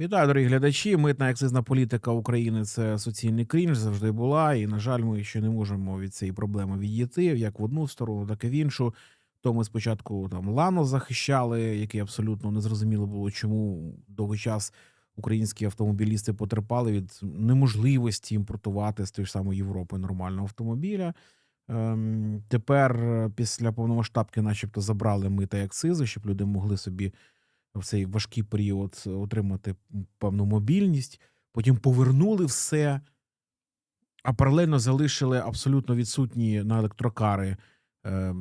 Вітаю, дорогі глядачі. Митна акцизна політика України це суцільний крінж, завжди була. І, на жаль, ми ще не можемо від цієї проблеми відійти як в одну сторону, так і в іншу. То ми спочатку там Лано захищали, який абсолютно незрозуміло було, чому довгий час українські автомобілісти потерпали від неможливості імпортувати з тої ж самої Європи нормального автомобіля. Ем, тепер, е, після повномасштабки, начебто, забрали мита і акцизи, щоб люди могли собі в цей важкий період отримати певну мобільність. Потім повернули все, а паралельно залишили абсолютно відсутні на електрокари е,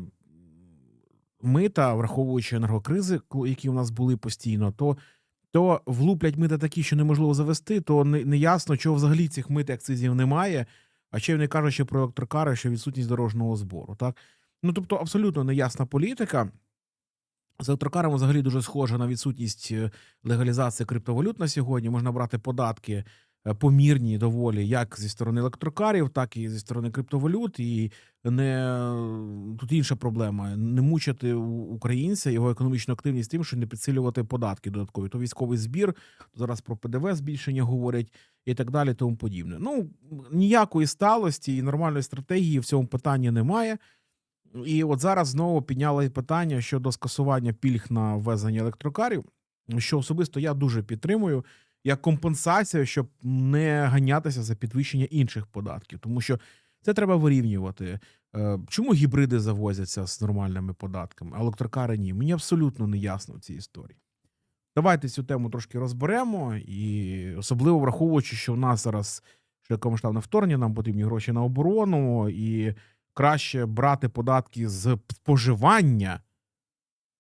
мита, враховуючи енергокризи, які у нас були постійно, то, то влуплять мита такі, що неможливо завести, то не, не ясно, чого взагалі цих мит акцизів немає. А ще вони кажуть, що про електрокари, що відсутність дорожнього збору. Так? Ну тобто, абсолютно неясна політика. З електрокарами взагалі дуже схоже на відсутність е, легалізації криптовалют на сьогодні. Можна брати податки е, помірні доволі, як зі сторони електрокарів, так і зі сторони криптовалют. І не тут інша проблема: не мучити українця його економічну активність тим, що не підсилювати податки додаткові. То військовий збір, зараз про ПДВ збільшення говорять і так далі, тому подібне. Ну ніякої сталості і нормальної стратегії в цьому питанні немає. І от зараз знову підняли питання щодо скасування пільг на ввезення електрокарів, що особисто я дуже підтримую як компенсація, щоб не ганятися за підвищення інших податків, тому що це треба вирівнювати. Е, Чому гібриди завозяться з нормальними податками, а електрокари ні? Мені абсолютно не ясно в цій історії. Давайте цю тему трошки розберемо, і особливо враховуючи, що в нас зараз широкомасштабне вторгнення, нам потрібні гроші на оборону, і краще брати податки з споживання,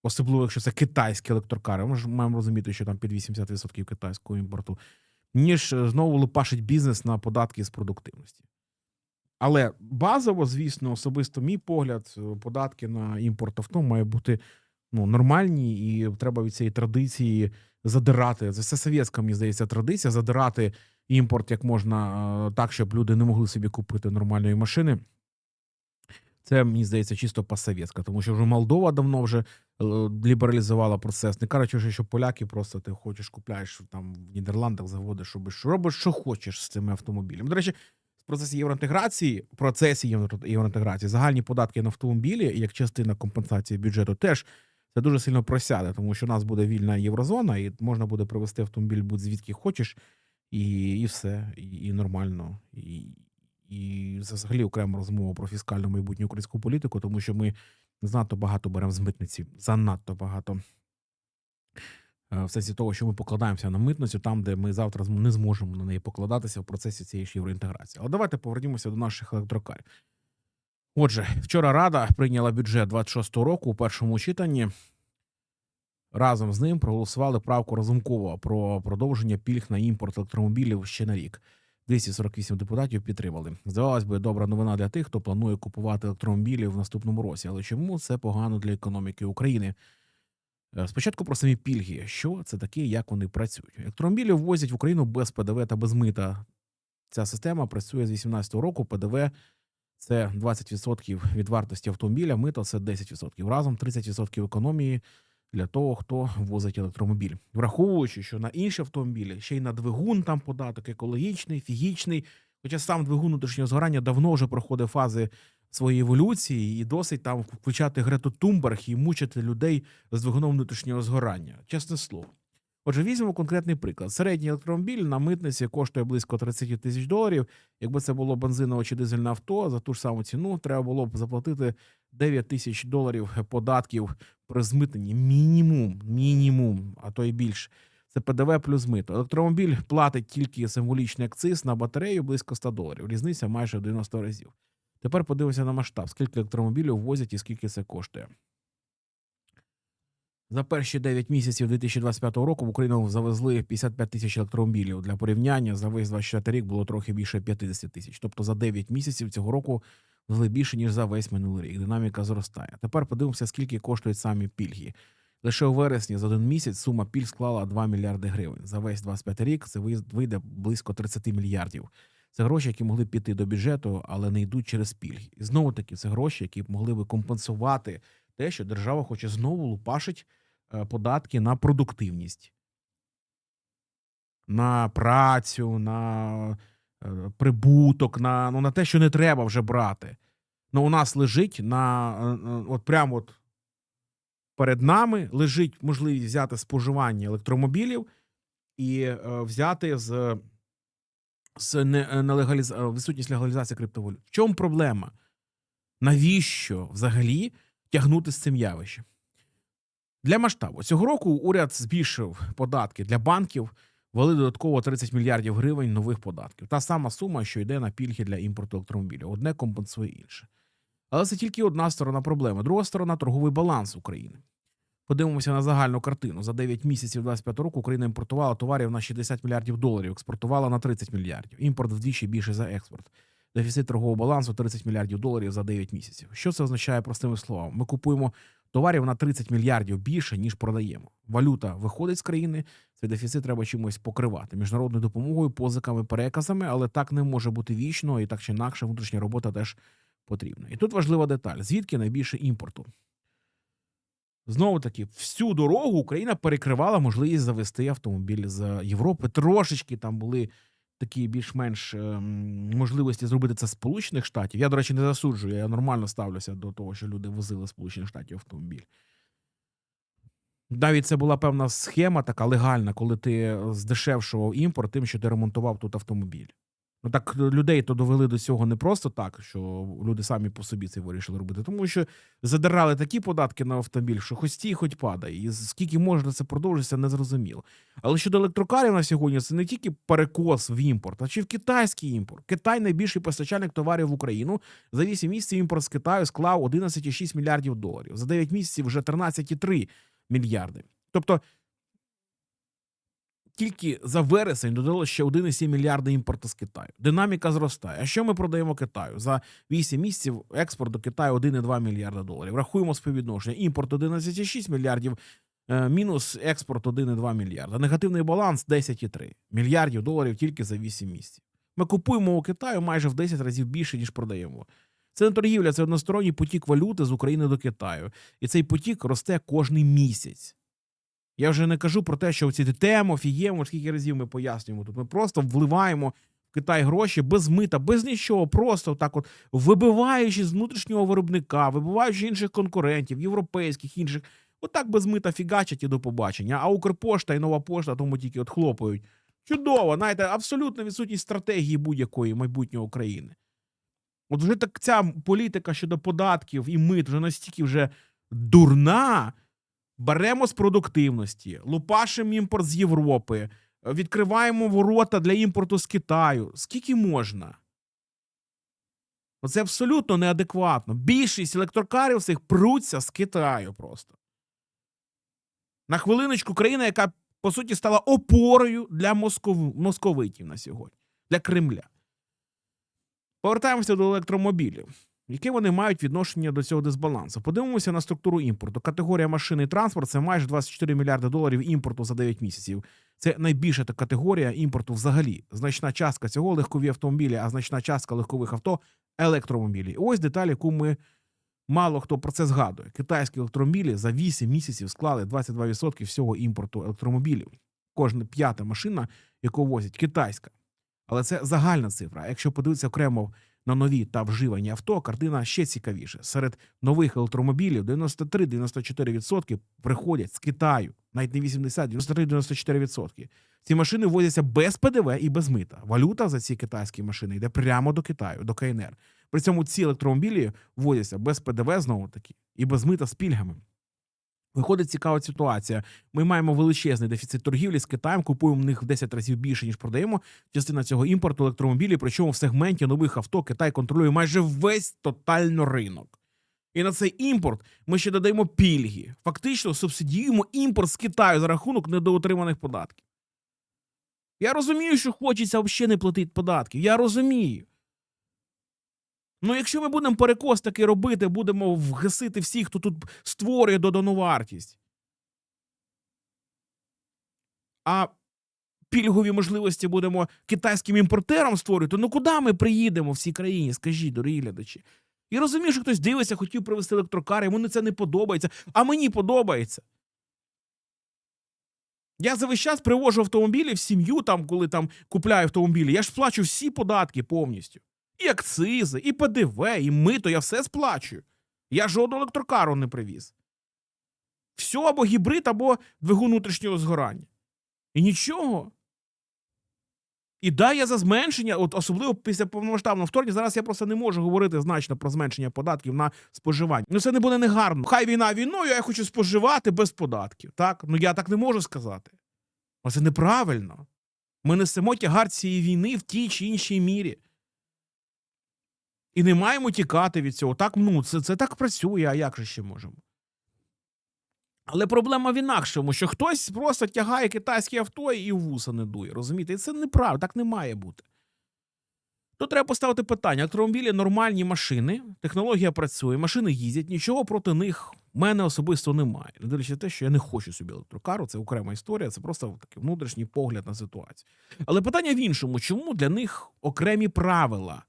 особливо якщо це китайські електрокари. Ми ж маємо розуміти, що там під 80% китайського імпорту, ніж е, знову лупашить бізнес на податки з продуктивності. Але базово, звісно, особисто мій погляд, е, податки на імпорт авто має бути ну, нормальні, і треба від цієї традиції задирати. Це все совєтська, мені здається, традиція задирати імпорт як можна е, так, щоб люди не могли собі купити нормальної машини. Це мені здається чисто посовєтська, тому що вже Молдова давно вже е, лібералізувала процес. Не кажучи, що поляки просто ти хочеш купляєш там в Нідерландах, заводиш, робиш, робиш, що хочеш з цими автомобілями. До речі, в процесі євроінтеграції, в процесі євро- євроінтеграції, загальні податки на автомобілі, як частина компенсації бюджету, теж це дуже сильно просяде, тому що у нас буде вільна єврозона, і можна буде привезти автомобіль будь-звідки хочеш, і, і все, і, і нормально. І, і взагалі окрема розмова про фіскальну майбутню українську політику, тому що ми занадто багато беремо з митниці, занадто багато. Е, В сенсі того, що ми покладаємося на митницю, там, де ми завтра не зможемо на неї покладатися в процесі цієї ж євроінтеграції. Але давайте повернімося до наших електрокарів. Отже, вчора Рада прийняла бюджет 26-го року у першому читанні. Разом з ним проголосували правку Разумкова про продовження пільг на імпорт електромобілів ще на рік. 248 депутатів підтримали. Здавалось би, добра новина для тих, хто планує купувати електромобілі в наступному році. Але чому це погано для економіки України? Е, Спочатку про самі пільги. Що це таке, як вони працюють? Електромобілі ввозять в Україну без ПДВ та без мита. Ця система працює з 2018 року. ПДВ це 20% від вартості автомобіля, мито це 10%. Разом 30% економії для того, хто возить електромобіль. Враховуючи, що на інші автомобілі ще й на двигун там податок екологічний, фігічний. Хоча сам двигун внутрішнього згорання давно вже проходить фази своєї еволюції, і досить там включати Грету Тумберг і мучити людей з двигуном внутрішнього згорання. Чесне слово. Отже, візьмемо конкретний приклад. Середній електромобіль на митниці коштує близько 30 тисяч доларів. Якби це було бензинове чи дизельне авто, за ту ж саму ціну треба було б заплатити 9 тисяч доларів податків при змитненні. Мінімум, мінімум, а то й більше. Це ПДВ плюс мито. Електромобіль платить тільки символічний акциз на батарею близько 100 доларів. Різниця майже в 90 разів. Тепер подивимося на масштаб, скільки електромобілів возять і скільки це коштує. За перші 9 місяців 2025 року в Україну завезли 55 тисяч електромобілів. Для порівняння за весь 24 рік було трохи більше 50 тисяч. Тобто за 9 місяців цього року везли більше, ніж за весь минулий рік. Динаміка зростає. Тепер подивимося, скільки коштують самі пільги. Лише у вересні за один місяць сума пільг склала 2 мільярди гривень. За весь 25 рік це вийде близько 30 мільярдів. Це гроші, які могли піти до бюджету, але не йдуть через пільги. І знову таки, це гроші, які могли би компенсувати те, що держава хоче знову лупашить е, податки на продуктивність. на працю, на прибуток, на, ну, на те, що не треба вже брати. Ну, у нас лежить на е, е, от прямо от перед нами лежить можливість взяти споживання електромобілів і е, взяти з, з не, е, нелегаліз... е, відсутність легалізації криптовалют. В чому проблема? Навіщо взагалі тягнути з цим явищем? Для масштабу цього року уряд збільшив податки для банків, ввели додатково 30 мільярдів гривень нових податків. Та сама сума, що йде на пільги для імпорту електромобілів. Одне компенсує інше. Але це тільки одна сторона проблеми. Друга сторона торговий баланс України. Подивимося на загальну картину. За 9 місяців 25 року Україна імпортувала товарів на 60 мільярдів доларів, експортувала на 30 мільярдів. Імпорт вдвічі більше за експорт. Дефіцит торгового балансу 30 мільярдів доларів за 9 місяців. Що це означає простими словами? Ми купуємо товарів на 30 мільярдів більше, ніж продаємо. Валюта виходить з країни, цей дефіцит треба чимось покривати міжнародною допомогою, позиками, переказами, але так не може бути вічно, і так чи інакше внутрішня робота теж потрібна. І тут важлива деталь: звідки найбільше імпорту? Знову таки, всю дорогу Україна перекривала можливість завести автомобіль з Європи. Трошечки там були такі більш-менш ем, можливості зробити це з Сполучених Штатів. Я, до речі, не засуджую. Я нормально ставлюся до того, що люди возили з Сполучених Штатів автомобіль. Навіть це була певна схема така легальна, коли ти здешевшував імпорт тим, що ти ремонтував тут автомобіль. Ну так людей то довели до цього не просто так, що люди самі по собі це вирішили робити, тому що задирали такі податки на автомобіль, що хоч стій, хоч падай. І скільки можна це продовжитися, не зрозуміло. Але щодо електрокарів на сьогодні, це не тільки перекос в імпорт, а чи в китайський імпорт. Китай найбільший постачальник товарів в Україну. За 8 місяців імпорт з Китаю склав 11,6 мільярдів доларів. За 9 місяців вже 13,3 мільярди. Тобто тільки за вересень додало ще 1,7 мільярда імпорту з Китаю. Динаміка зростає. А що ми продаємо Китаю? За 8 місяців експорт до Китаю 1,2 мільярда доларів. Рахуємо співвідношення. Імпорт 11,6 мільярдів, е, мінус експорт 1,2 мільярда. Негативний баланс 10,3 мільярдів доларів тільки за 8 місяців. Ми купуємо у Китаю майже в 10 разів більше, ніж продаємо. Це не торгівля, це односторонній потік валюти з України до Китаю. І цей потік росте кожний місяць. Я вже не кажу про те, що ці темо, фіємо, скільки разів ми пояснюємо тут. Ми просто вливаємо в Китай гроші без мита, без нічого, просто так, от вибиваючи з внутрішнього виробника, вибиваючи інших конкурентів, європейських, інших. Отак без мита фігачать і до побачення. А Укрпошта і нова пошта тому тільки от хлопають. Чудово, знаєте, абсолютно відсутність стратегії будь-якої майбутнього України. От вже так ця політика щодо податків і мит вже настільки вже дурна. Беремо з продуктивності, лупашимо імпорт з Європи, відкриваємо ворота для імпорту з Китаю. Скільки можна? Це абсолютно неадекватно. Більшість електрокарів цих пруться з Китаю просто. На хвилиночку країна, яка по суті стала опорою для москов... московитів на сьогодні, для Кремля. Повертаємося до електромобілів. Яке вони мають відношення до цього дисбалансу? Подивимося на структуру імпорту. Категорія машини і транспорт це майже 24 мільярди доларів імпорту за 9 місяців. Це найбільша категорія імпорту взагалі. Значна частка цього легкові автомобілі, а значна частка легкових авто електромобілі. Ось деталь, яку ми мало хто про це згадує. Китайські електромобілі за 8 місяців склали 22% всього імпорту електромобілів. Кожна п'ята машина, яку возять, китайська. Але це загальна цифра. Якщо подивитися окремо на нові та вживані авто, картина ще цікавіше. Серед нових електромобілів 93-94% приходять з Китаю, навіть не 80, 93-94%. Ці машини возяться без ПДВ і без мита. Валюта за ці китайські машини йде прямо до Китаю, до КНР. При цьому ці електромобілі возяться без ПДВ знову таки і без мита з пільгами. Виходить цікава ситуація. Ми маємо величезний дефіцит торгівлі з Китаєм, купуємо в них в 10 разів більше, ніж продаємо. Частина цього імпорту електромобілів, причому в сегменті нових авто Китай контролює майже весь тотально ринок. І на цей імпорт ми ще додаємо пільги. Фактично субсидіюємо імпорт з Китаю за рахунок недоотриманих податків. Я розумію, що хочеться взагалі не платити податків. Я розумію. Ну, якщо ми будемо перекос таки робити, будемо вгасити всіх, хто тут створює додану вартість. А пільгові можливості будемо китайським імпортерам створювати, ну куди ми приїдемо в цій країні, скажіть, дорогі глядачі. І розумію, що хтось дивиться, хотів привезти електрокар, йому це не подобається, а мені подобається. Я за весь час привожу автомобілі в сім'ю, там, коли там купляю автомобілі. Я ж сплачу всі податки повністю. І акцизи, і ПДВ, і мито, я все сплачую. Я жодного електрокару не привіз. Все або гібрид, або двигун внутрішнього згорання. І нічого. І да, я за зменшення, от особливо після повномасштабного вторгнення, зараз я просто не можу говорити значно про зменшення податків на споживання. Ну це не буде негарно. Хай війна війною, я хочу споживати без податків. Так? Ну я так не можу сказати. А це неправильно. Ми несемо тягар цієї війни в тій чи іншій мірі. І не маємо тікати від цього. Так, ну, це, це так працює, а як же ще можемо? Але проблема в інакшому, що хтось просто тягає китайське авто і вуса не дує. Розумієте? І це неправда, так не має бути. Тут треба поставити питання: електромобілі нормальні машини, технологія працює, машини їздять, нічого проти них в мене особисто немає. Не дивлячись на те, що я не хочу собі електрокару, це окрема історія, це просто такий внутрішній погляд на ситуацію. Але питання в іншому: чому для них окремі правила?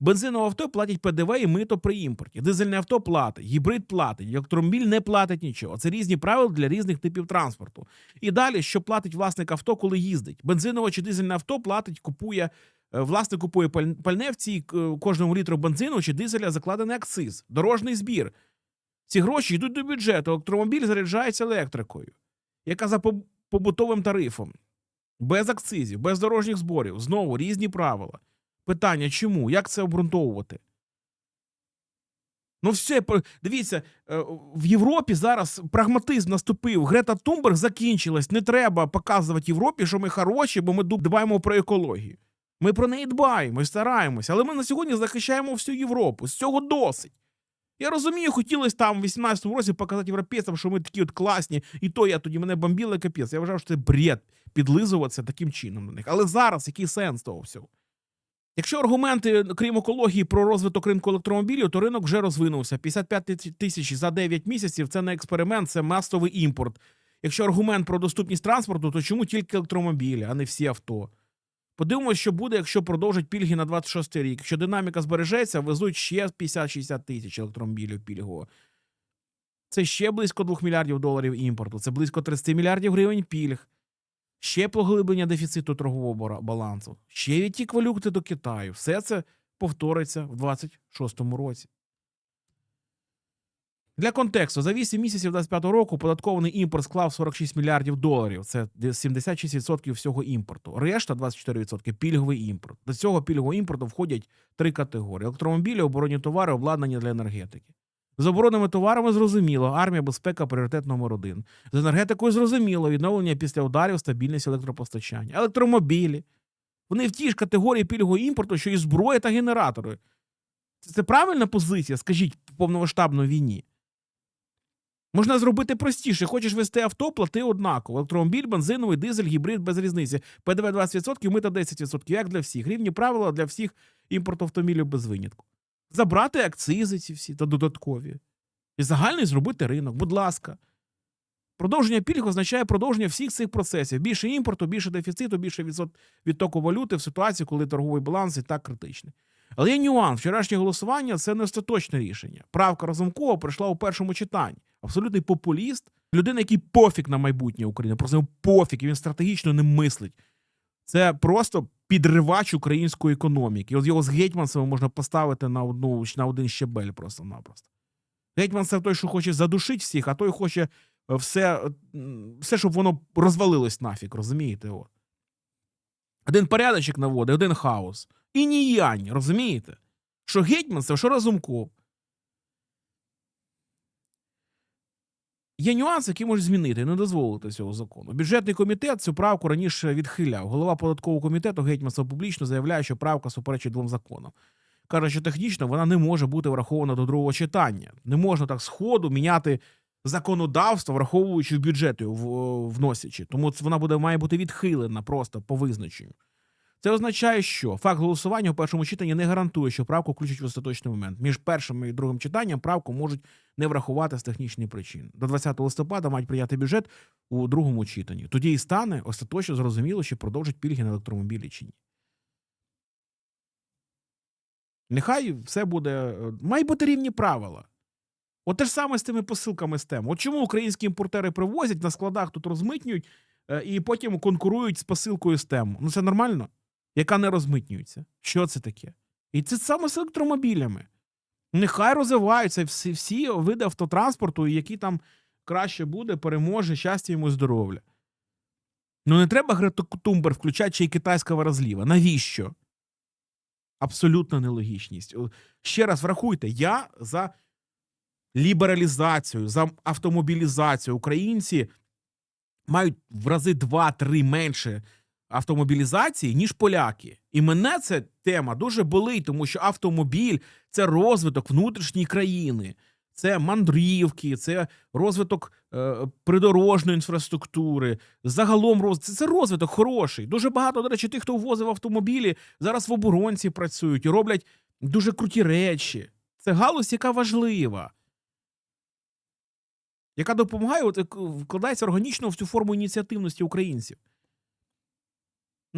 Бензинове авто платять ПДВ і мито при імпорті. Дизельне авто платить, гібрид платить, електромобіль не платить нічого. Це різні правила для різних типів транспорту. І далі, що платить власник авто, коли їздить? Бензинове чи дизельне авто платить, купує. е, Власник купує пальне в цій е, кожному літру бензину чи дизеля закладений акциз, дорожний збір. Ці гроші йдуть до бюджету. Електромобіль заряджається електрикою, яка за побутовим тарифом, без акцизів, без дорожніх зборів. Знову різні правила. Питання, чому? Як це обґрунтовувати? Ну, все, дивіться, е, в Європі зараз прагматизм наступив. Грета Тумберг закінчилась. Не треба показувати Європі, що ми хороші, бо ми дбаємо про екологію. Ми про неї дбаємо і стараємося, але ми на сьогодні захищаємо всю Європу. З цього досить. Я розумію, хотілося там в 18-му році показати європейцям, що ми такі от класні, і то я тоді мене бомбіли капець. Я вважав, що це бред підлизуватися таким чином на них. Але зараз який сенс того всього? Якщо аргументи, крім екології, про розвиток ринку електромобілів, то ринок вже розвинувся. 55 тисяч- за 9 місяців це не експеримент, це масовий імпорт. Якщо аргумент про доступність транспорту, то чому тільки електромобілі, а не всі авто? Подивимось, що буде, якщо продовжать пільги на 26 рік. Якщо динаміка збережеться, везуть ще 50-60 тисяч електромобілів пільгово. Це ще близько 2 мільярдів доларів імпорту, це близько 30 мільярдів гривень пільг. Ще поглиблення дефіциту торгового балансу, ще відтік валюти до Китаю. Все це повториться в 26-му році. Для контексту, за 8 місяців 25 року податкований імпорт склав 46 мільярдів доларів. Це 76% всього імпорту. Решта 24% пільговий імпорт. До цього пільгового імпорту входять три категорії: електромобілі, оборонні товари, обладнання для енергетики. З оборонними товарами зрозуміло, армія, безпека, пріоритет номер один. З енергетикою зрозуміло, відновлення після ударів, стабільність електропостачання. Електромобілі. Вони в тій ж категорії пільгового імпорту, що і зброя та генератори. Це, це правильна позиція, скажіть, в повномасштабній війні. Можна зробити простіше. Хочеш вести авто, плати однаково. Електромобіль, бензиновий, дизель, гібрид без різниці. ПДВ 20%, мита 10%, як для всіх. Рівні правила для всіх імпорту автомобілів без винятку. Забрати акцизи ці всі та додаткові. І загальний зробити ринок, будь ласка. Продовження пільг означає продовження всіх цих процесів. Більше імпорту, більше дефіциту, більше відтоку валюти в ситуації, коли торговий баланс і так критичний. Але є нюанс. Вчорашнє голосування це не остаточне рішення. Правка Разумкова прийшла у першому читанні. Абсолютний популіст, людина, який пофіг на майбутнє України, просто пофіг, і він стратегічно не мислить. Це просто підривач української економіки. От його з гетьманцем можна поставити на одну на один щебель просто-напросто. Гетьман це той, що хоче задушити всіх, а той хоче е, все, все, щоб воно розвалилось нафіг, розумієте? От. Один порядочок наводить, один хаос. І ніянь, розумієте? Що гетьманцев, що разумков. Є нюанси, які можуть змінити, не дозволити цього закону. Бюджетний комітет цю правку раніше відхиляв. Голова податкового комітету Гетьманцев публічно заявляє, що правка суперечить двом законам. Каже, що технічно вона не може бути врахована до другого читання. Не можна так сходу міняти законодавство, враховуючи в бюджети вносячи. Тому вона буде має бути відхилена просто по визначенню. Це означає, що факт голосування у першому читанні не гарантує, що правку включать в остаточний момент. Між першим і другим читанням правку можуть не врахувати з технічних причин. До 20 листопада мають прийняти бюджет у другому читанні. Тоді і стане остаточно зрозуміло, чи продовжать пільги на електромобілі чи ні. Нехай все буде. е, Має бути рівні правила. От те ж саме з тими посилками з тем. От чому українські імпортери привозять на складах тут розмитнюють, е, і потім конкурують з посилкою з тему. Ну це нормально? Яка не розмитнюється. Що це таке? І це саме з електромобілями. Нехай розвиваються всі, всі види автотранспорту, і який там краще буде, переможе, щастя йому здоров'я. Ну не треба Грету Тумбер включати ще й китайського розліва. Навіщо? Абсолютна нелогічність. Ще раз врахуйте, я за лібералізацію, за автомобілізацію. Українці мають в рази 2-3 менше автомобілізації, ніж поляки. І мене ця тема дуже болить, тому що автомобіль це розвиток внутрішньої країни, це мандрівки, це розвиток е, придорожної інфраструктури. Загалом роз... це, це розвиток хороший. Дуже багато, до речі, тих, хто ввозив автомобілі, зараз в оборонці працюють і роблять дуже круті речі. Це галузь, яка важлива. Яка допомагає, от, вкладається органічно в цю форму ініціативності українців.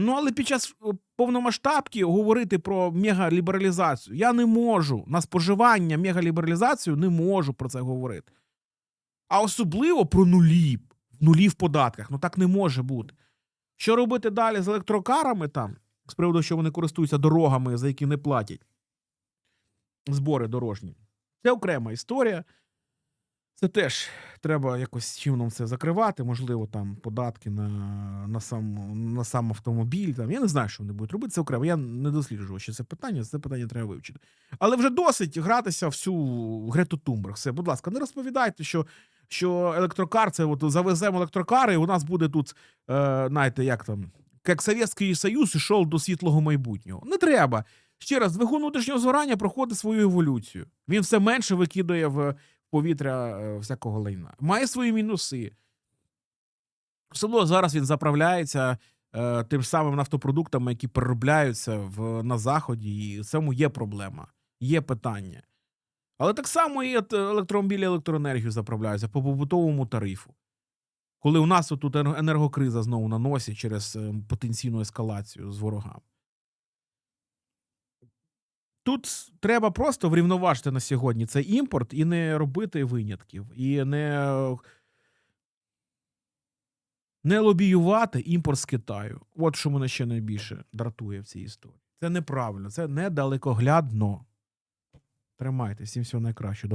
Ну, але під час е, повномасштабки говорити про мегалібералізацію я не можу. На споживання мегалібералізацію не можу про це говорити. А особливо про нулі, нулі в податках. Ну так не може бути. Що робити далі з електрокарами там, з приводу, що вони користуються дорогами, за які не платять збори дорожні. Це окрема історія. Це теж треба якось чином це закривати. Можливо, там податки на, на, сам, на сам автомобіль. Там. Я не знаю, що вони будуть робити. Це окремо. Я не досліджував ще це питання, це питання треба вивчити. Але вже досить гратися всю Грету Тумберг. Все, будь ласка, не розповідайте, що, що електрокар це от завеземо електрокари, і у нас буде тут, е, знаєте, як там, як Совєтський Союз ішов до світлого майбутнього. Не треба. Ще раз, двигун внутрішнього згорання проходить свою еволюцію. Він все менше викидає в повітря е, всякого лайна. Має свої мінуси. Особливо зараз він заправляється е, тим самим нафтопродуктами, які переробляються в, на заході, і в цьому є проблема, є питання. Але так само і електромобілі електроенергію заправляються по побутовому тарифу. Коли у нас тут енергокриза знову на носі через е, потенційну ескалацію з ворогами. Тут треба просто врівноважити на сьогодні цей імпорт і не робити винятків, і не, не лобіювати імпорт з Китаю. От що мене ще найбільше дратує в цій історії. Це неправильно, це недалекоглядно. Тримайтесь, всім всього найкращого.